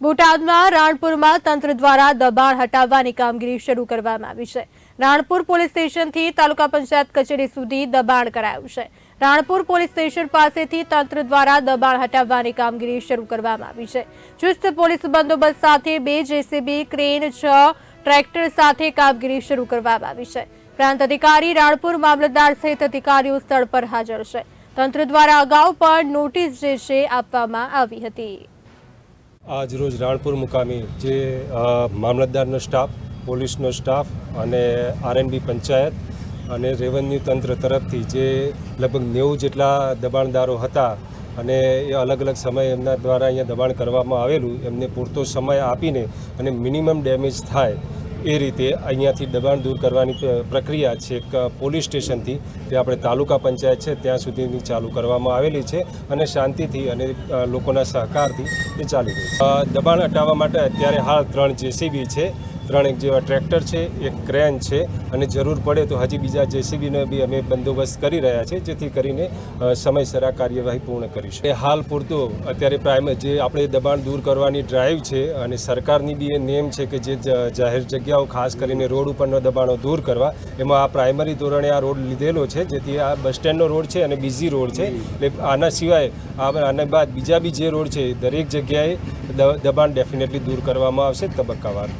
બોટાદમાં રાણપુરમાં તંત્ર દ્વારા દબાણ હટાવવાની કામગીરી શરૂ કરવામાં આવી છે. રાણપુર પોલીસ સ્ટેશનથી તાલુકા પંચાયત કચેરી સુધી દબાણ કરાયું છે. રાણપુર પોલીસ સ્ટેશન પાસેથી તંત્ર દ્વારા દબાણ હટાવવાની કામગીરી શરૂ કરવામાં આવી છે. ચુસ્ત પોલીસ બંદોબસ્ત સાથે બે જેસીબી, ક્રેન, છ ટ્રેક્ટર સાથે કામગીરી શરૂ કરવામાં આવી છે. પ્રાંત અધિકારી રાણપુર મામલતદાર સહિત અધિકારીઓ સ્થળ પર હાજર છે. તંત્ર દ્વારા અગાઉ પણ નોટિસ જે છે આપવામાં આવી હતી. આજ રોજ રાણપુર મુકામે જે મામલતદારનો સ્ટાફ, પોલીસનો સ્ટાફ અને આરએનબી પંચાયત અને રેવન્યુ તંત્ર તરફથી જે લગભગ નેવું જેટલા દબાણદારો હતા અને એ અલગ અલગ સમયે એમના દ્વારા અહીંયા દબાણ કરવામાં આવેલું, એમને પૂરતો સમય આપીને અને મિનિમમ ડેમેજ થાય એ રીતે અહીંયાથી દબાણ દૂર કરવાની પ્રક્રિયા છે એક પોલીસ સ્ટેશનથી જે આપણે તાલુકા પંચાયત છે, ત્યાં સુધીની ચાલુ કરવામાં આવેલી છે અને શાંતિથી અને લોકોના સહકારથી એ ચાલી રહી છે. દબાણ હટાવવા માટે અત્યારે હાલ ત્રણ જેસીબી છે. ત્રણ એક જેવા ટ્રેક્ટર છે, એક ક્રેન છે અને જરૂર પડે તો હજી બીજા જેસીબીનો બી અમે બંદોબસ્ત કરી રહ્યા છીએ જેથી કરીને સમયસર આ કાર્યવાહી પૂર્ણ કરીશું એ હાલ પૂરતું અત્યારે પ્રાઇમ જે આપણે દબાણ દૂર કરવાની ડ્રાઈવ છે અને સરકારની બી એ નેમ છે કે જે જાહેર જગ્યાઓ ખાસ કરીને રોડ ઉપરનો દબાણો દૂર કરવા, એમાં આ પ્રાઇમરી ધોરણે આ રોડ લીધેલો છે, જેથી આ બસ સ્ટેન્ડનો રોડ છે અને બીજી રોડ છે. એટલે આના સિવાય આના બાદ બીજા બી જે રોડ છે, દરેક જગ્યાએ દબાણ ડેફિનેટલી દૂર કરવામાં આવશે તબક્કાવાર.